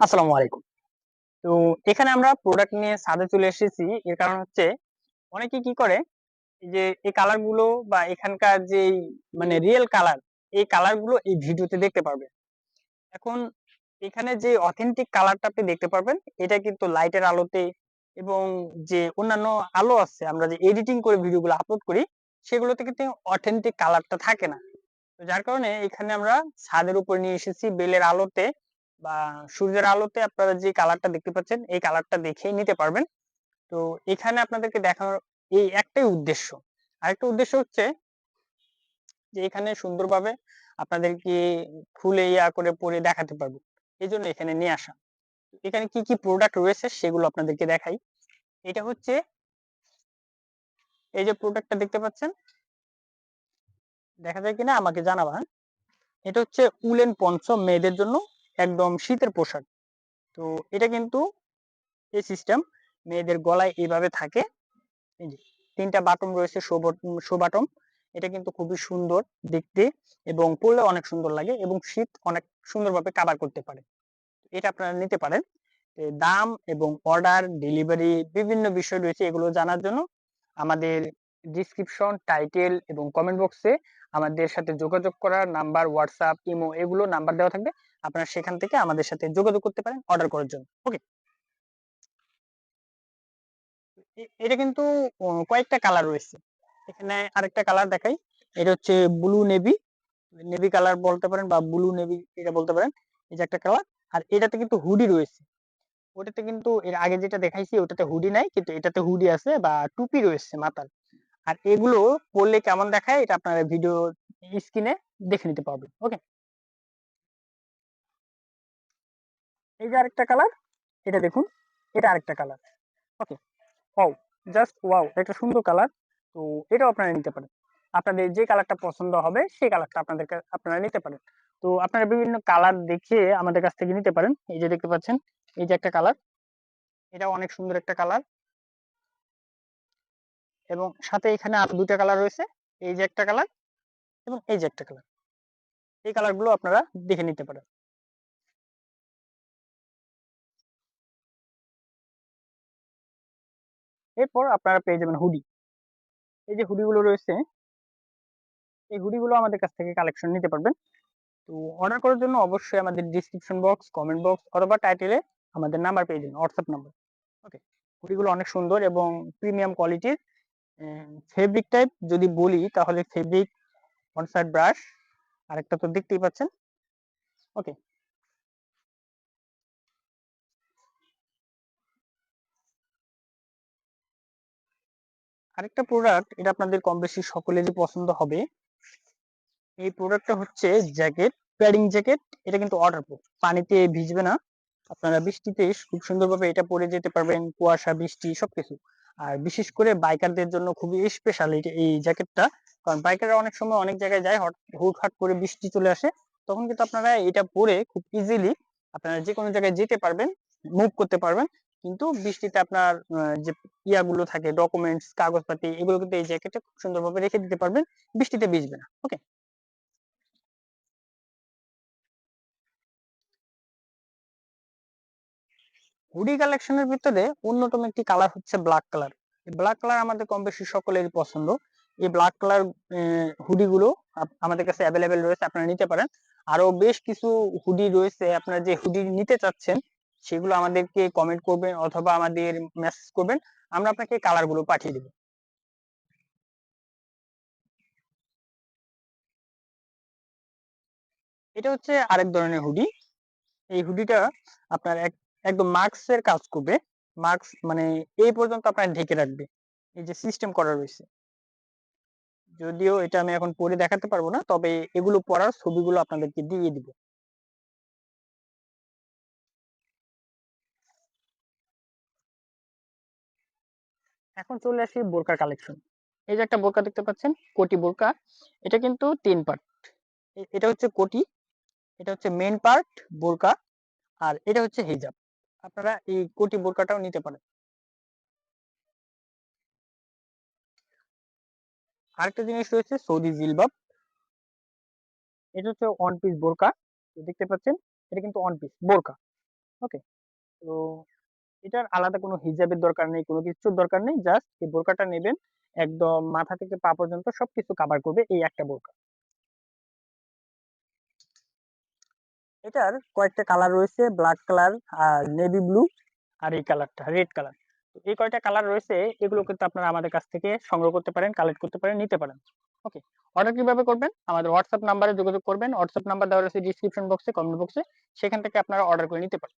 আসসালামু আলাইকুম। তো এখানে আমরা প্রোডাক্ট নিয়ে ছাদে চলে এসেছি। এর কারণ হচ্ছে অনেকে কি করে যে এই কালারগুলো বা এখানকার যে মানে রিয়েল কালার এই কালারগুলো এই ভিডিওতে দেখতে পারবেন। এখন এখানে যে অথেন্টিক কালারটা আপনি দেখতে পারবেন, এটা কিন্তু লাইটের আলোতে এবং যে অন্যান্য আলো আছে, আমরা যে এডিটিং করে ভিডিওগুলো আপলোড করি, সেগুলোতে কিন্তু অথেন্টিক কালারটা থাকে না। তো যার কারণে এখানে আমরা ছাদের উপর নিয়ে এসেছি, বেলের আলোতে। বা সূর্যের আলোতে আপনারা যে কালারটা দেখতে পাচ্ছেন, এই কালারটা দেখেই নিতে পারবেন। তো এখানে আপনাদেরকে দেখানোর এই একটাই উদ্দেশ্য। আরেকটা উদ্দেশ্য হচ্ছে যে এখানে সুন্দরভাবে আপনাদেরকে খুলে ইয়া করে পরে দেখাতে পারব। এই জন্য এখানে নিয়ে আসা। এখানে কি কি প্রোডাক্ট রয়েছে সেগুলো আপনাদেরকে দেখাই। এটা হচ্ছে এই যে প্রোডাক্টটা দেখতে পাচ্ছেন, দেখা যায় কিনা আমাকে জানাবা? এটা হচ্ছে উলেন পঞ্চম মেয়েদের জন্য একদম শীতের পোশাক। তো এটা কিন্তু এই সিস্টেম মেয়েদের গলায় এইভাবে থাকে। তিনটা বাটন রয়েছে শো বাটন এটা কিন্তু খুবই সুন্দর দেখতে এবং পরলে অনেক সুন্দর লাগে এবং শীত অনেক সুন্দরভাবে কাভার করতে পারে। এটা আপনারা নিতে পারেন। দাম এবং অর্ডার ডেলিভারি বিভিন্ন বিষয় রয়েছে এগুলো জানার জন্য আমাদের ডিসক্রিপশন টাইটেল এবং কমেন্ট বক্সে আমাদের সাথে যোগাযোগ করার নাম্বার হোয়াটসঅ্যাপ ইমো এগুলো নাম্বার দেওয়া থাকবে। আপনারা সেখান থেকে আমাদের সাথে যোগাযোগ করতে পারেন অর্ডার করার জন্য। ওকে এটা কিন্তু কয়েকটা কালার রয়েছে। এখানে আরেকটা কালার দেখাই। এটা হচ্ছে ব্লু নেভি নেভি কালার বলতে পারেন বা ব্লু নেভি এটা বলতে পারেন। এই যে একটা কালার আর এটাতে কিন্তু হুডি রয়েছে। ওটাতে কিন্তু, এর আগে যেটা দেখাইছি, ওটাতে হুডি নাই, কিন্তু এটাতে হুডি আছে বা টুপি রয়েছে মাথার। আর এগুলো পরলে কেমন দেখায়, এটা আপনারা ভিডিও স্ক্রিনে দেখে নিতে পারবেন ওকে এই যে আরেকটা কালার এটা দেখুন, এটা আরেকটা colour okay wow just wow একটা সুন্দর কালার তো এটাও আপনারা নিতে পারেন। আপনাদের যে কালারটা পছন্দ হবে, সেই কালারটা আপনাদের আপনারা নিতে পারেন। তো আপনারা বিভিন্ন কালার দেখে আমাদের কাছ থেকে নিতে পারেন। এই যে দেখতে পাচ্ছেন, এই যে একটা কালার এটা অনেক সুন্দর একটা কালার এবং সাথে এখানে আর দুটা কালার রয়েছে। এই যে একটা কালার এবং এই যে একটা কালার এই কালারগুলো আপনারা দেখে নিতে পারেন। এরপর আপনারা পেয়ে যাবেন হুডি এই যে হুডিগুলো রয়েছে, এই হুডিগুলো আমাদের কাছ থেকে কালেকশন নিতে পারবেন। তো অর্ডার করার জন্য অবশ্যই আমাদের ডিসক্রিপশন বক্স কমেন্ট বক্স অথবা টাইটেলে আমাদের নাম্বার পেয়ে যাবেন হোয়াটসঅ্যাপ নাম্বার ওকে হুডিগুলো অনেক সুন্দর এবং প্রিমিয়াম কোয়ালিটির ফেব্রিক টাইপ যদি বলি, তাহলে ফেব্রিক ওয়ান সাইড ব্রাশ আরেকটা তো দেখতেই পাচ্ছেন। ওকে আরেকটা প্রোডাক্ট এটা আপনাদের কম বেশি সকলেরই পছন্দ হবে। এই প্রোডাক্টটা হচ্ছে জ্যাকেট প্যাডিং জ্যাকেট এটা কিন্তু অর্ডার পানিতে ভিজবে না। আপনারা বৃষ্টিতে খুব সুন্দরভাবে এটা পরে যেতে পারবেন, কুয়াশা, বৃষ্টি, সবকিছু। আর বিশেষ করে বাইকারদের জন্য খুবই স্পেশাল এই জ্যাকেটটা কারণ বাইকাররা অনেক সময় অনেক জায়গায় যায় হুটহাট করে বৃষ্টি চলে আসে। তখন কিন্তু আপনারা এটা পরে খুব ইজিলি আপনারা যে কোনো জায়গায় যেতে পারবেন মুভ করতে পারবেন। কিন্তু বৃষ্টিতে আপনার যে ইয়াগুলো থাকে ডকুমেন্টস কাগজপাতি, এগুলো কিন্তু এই জ্যাকেটে খুব সুন্দরভাবে রেখে দিতে পারবেন। বৃষ্টিতে ভিজবে না ওকে হুডি কালেকশনের ভিতরে অন্যতম একটি কালার হচ্ছে ব্ল্যাক কালার ব্ল্যাক কালার আমাদের কম বেশি সকলেরই পছন্দ। এই ব্ল্যাক কালার হুডি গুলো আমাদের কাছে অ্যাভেলেবেল রয়েছে, আপনারা নিতে পারেন। আরও বেশ কিছু হুডি রয়েছে, আপনারা যে হুডি নিতে চাচ্ছেন, সেগুলো আমাদেরকে কমেন্ট করবেন অথবা আমাদের মেসেজ করবেন, আমরা আপনাকে কালারগুলো পাঠিয়ে দেব। এটা হচ্ছে আরেক ধরনের হুডি এই হুডিটা আপনার এক একদম মার্কসের কাজ করবে। মার্কস মানে এই পর্যন্ত আপনার ঢেকে রাখবে। এই যে সিস্টেম করা রয়েছে। যদিও এটা আমি এখন পরে দেখাতে পারব না, তবে এগুলো পড়ার ছবিগুলো আপনাদেরকে দিয়ে দিব। এখন চলে আসি বোরকা কালেকশন এই যে একটা বোরকা দেখতে পাচ্ছেন, কোটি বোরকা। এটা কিন্তু তিন পার্ট এটা হচ্ছে কোটি, এটা হচ্ছে মেন পার্ট বোরকা, আর এটা হচ্ছে হিজাব। আপনারা এই কোটি বোরকাটাও নিতে পারেন। আরেকটা জিনিস রয়েছে সৌদি জিলবাব। এটা হচ্ছে ওয়ান পিস বোরকা। দেখতে পাচ্ছেন, এটা কিন্তু ওয়ান পিস বোরকা। ওকে তো এটার আলাদা কোনো হিজাবের দরকার নেই, কোনো কিছুর দরকার নেই। জাস্ট এই বোরকাটা নেবেন, একদম মাথা থেকে পা পর্যন্ত সবকিছু কভার করবে এই একটা বোরকা। এটার কয়েকটা কালার রয়েছে ব্ল্যাক কালার আর নেভি ব্লু আর এই কালারটা রেড কালার এই কয়টা কালার রয়েছে, এগুলো কিন্তু আপনারা আমাদের কাছ থেকে সংগ্রহ করতে পারেন কালেক্ট করতে পারেন, নিতে পারেন। ওকে অর্ডার কীভাবে করবেন? আমাদের হোয়াটসঅ্যাপ নাম্বারে যোগাযোগ করবেন। হোয়াটসঅ্যাপ নাম্বার দেওয়া রয়েছে ডিসক্রিপশন বক্সে কমেন্ট বক্সে সেখান থেকে আপনারা অর্ডার করে নিতে পারেন।